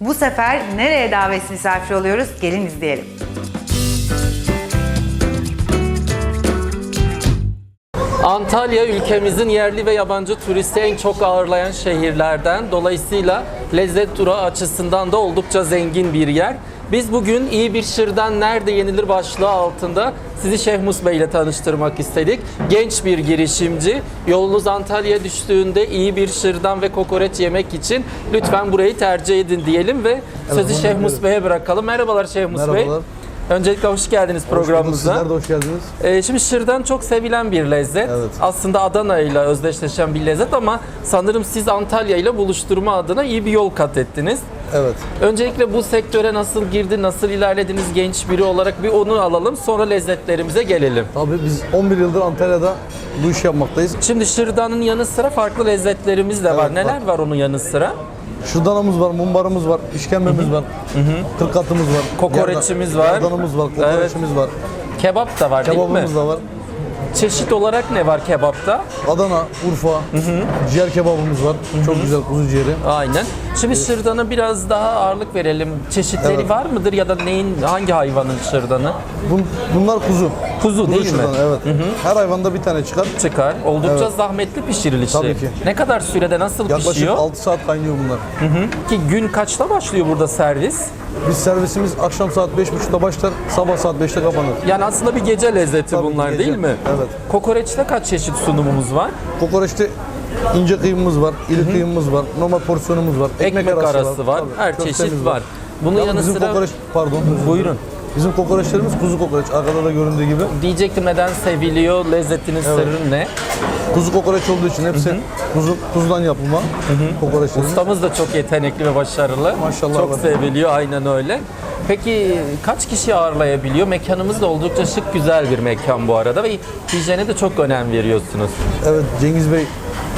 Bu sefer nereye davet misafir oluyoruz? Gelin izleyelim. Antalya ülkemizin yerli ve yabancı turisti en çok ağırlayan şehirlerden. Dolayısıyla lezzet durağı açısından da oldukça zengin bir yer. Biz bugün iyi bir şırdan nerede yenilir başlığı altında sizi Şehmus Bey ile tanıştırmak istedik. Genç bir girişimci. Yolunuz Antalya'ya düştüğünde iyi bir şırdan ve kokoreç yemek için lütfen burayı tercih edin diyelim ve sözü onu Şehmus bekliyorum. Bey'e bırakalım. Merhabalar Şehmus Bey. Merhabalar. Öncelikle hoş geldiniz Hoş bulduk, programımıza. Sizler de hoş geldiniz. Ee, şimdi şırdan çok sevilen bir lezzet. Evet. Aslında Adana ile özdeşleşen bir lezzet ama sanırım siz Antalya ile buluşturma adına iyi bir yol kat ettiniz. Evet. Öncelikle bu sektöre nasıl girdi, nasıl ilerlediniz genç biri olarak bir onu alalım. Sonra lezzetlerimize gelelim. Tabii biz 11 yıldır Antalya'da bu işi yapmaktayız. Şimdi şırdanın yanı sıra farklı lezzetlerimiz de var. Evet, Neler var onun yanı sıra? Şırdanımız var, mumbarımız var, işkembemiz var, kırkatımız var. Kokoreçimiz var. Yerdanımız var, kokoreçimiz var, Kebap da var değil mi? kebabımız da var. Çeşit olarak ne var kebapta? Adana, Urfa, ciğer kebabımız var. Çok güzel kuzu ciğeri. Aynen. Şimdi şırdana biraz daha ağırlık verelim. Çeşitleri Evet. var mıdır ya da neyin hangi hayvanın şırdanı? Bun, bunlar kuzu. Kuzu değil mi? şırdanı, Evet. Her hayvanda bir tane çıkar. Çıkar. Oldukça zahmetli pişirilişi. Tabii ki. Ne kadar sürede nasıl Yaklaşık pişiyor? 6 saat kaynıyor bunlar. Ki gün kaçta başlıyor burada servis? Biz servisimiz akşam saat 5.30'da başlar, sabah saat 5'te kapanır. Yani aslında bir gece lezzeti Tabii, bunlar gece. değil mi? Evet. Kokoreçte kaç çeşit sunumumuz var? Kokoreçte ince kıymamız var, iri kıymamız var, normal porsiyonumuz var, Ekmek, arası, var. Tabii, Her köftemiz çeşit var. Bunun Yalnız yanı bizim sıra kokoreç, pardon. özür dilerim. Buyurun. Bizim kokoreçlerimiz kuzu kokoreç. Arkada da göründüğü gibi. diyecektim neden seviliyor, lezzetinin sırrı ne? Kuzu kokoreç olduğu için hepsi kuzu, kuzudan yapılma kokoreçlerimiz. Ustamız da çok yetenekli ve başarılı. Maşallah Çok var. seviliyor aynen öyle. Peki kaç kişi ağırlayabiliyor? Mekanımız da oldukça şık güzel bir mekan bu arada ve hijyene de çok önem veriyorsunuz. Evet Cengiz Bey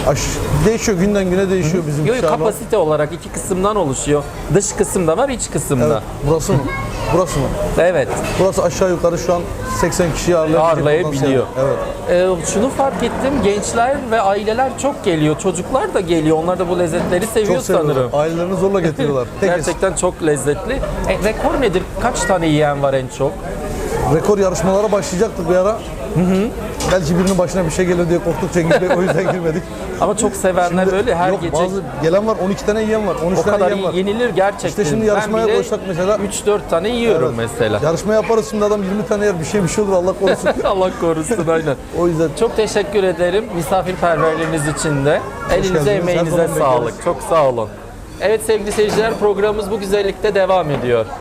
aş, değişiyor günden güne değişiyor bizim Yok yok, şu an. kapasite olarak iki kısımdan oluşuyor. Dış kısımda var, iç kısımda. Evet, burası mı? Burası mı? Evet. Burası aşağı yukarı şu an 80 kişiyi ağırlayabilecek Ağırlayabiliyor. potansiyel. Evet. Ee, şunu fark ettim, gençler ve aileler çok geliyor. Çocuklar da geliyor. Onlar da bu lezzetleri seviyor Çok seviyorlar. sanırım. Ailelerini zorla getiriyorlar. Tek Gerçekten çok lezzetli. E, rekor nedir? Kaç tane yiyen var en çok? rekor yarışmalara başlayacaktık bir ara. Belki birinin başına bir şey gelir diye korktuk Cengiz Bey o yüzden girmedik. Ama çok sevenler öyle her Yok gece. bazı gelen var 12 tane yiyen var 13 O tane kadar yiyen var. yenilir gerçekten. İşte şimdi yarışmaya ben koysak mesela- 3-4 tane yiyorum Evet. mesela. Yarışma yaparız şimdi adam 20 tane yer bir şey bir şey olur Allah korusun. Allah korusun aynen. o yüzden Çok teşekkür ederim misafirperverliğiniz için de. Elinize geldiniz. Emeğinize sağlık. bekleriz. Çok sağ olun. Evet sevgili seyirciler programımız bu güzellikte devam ediyor.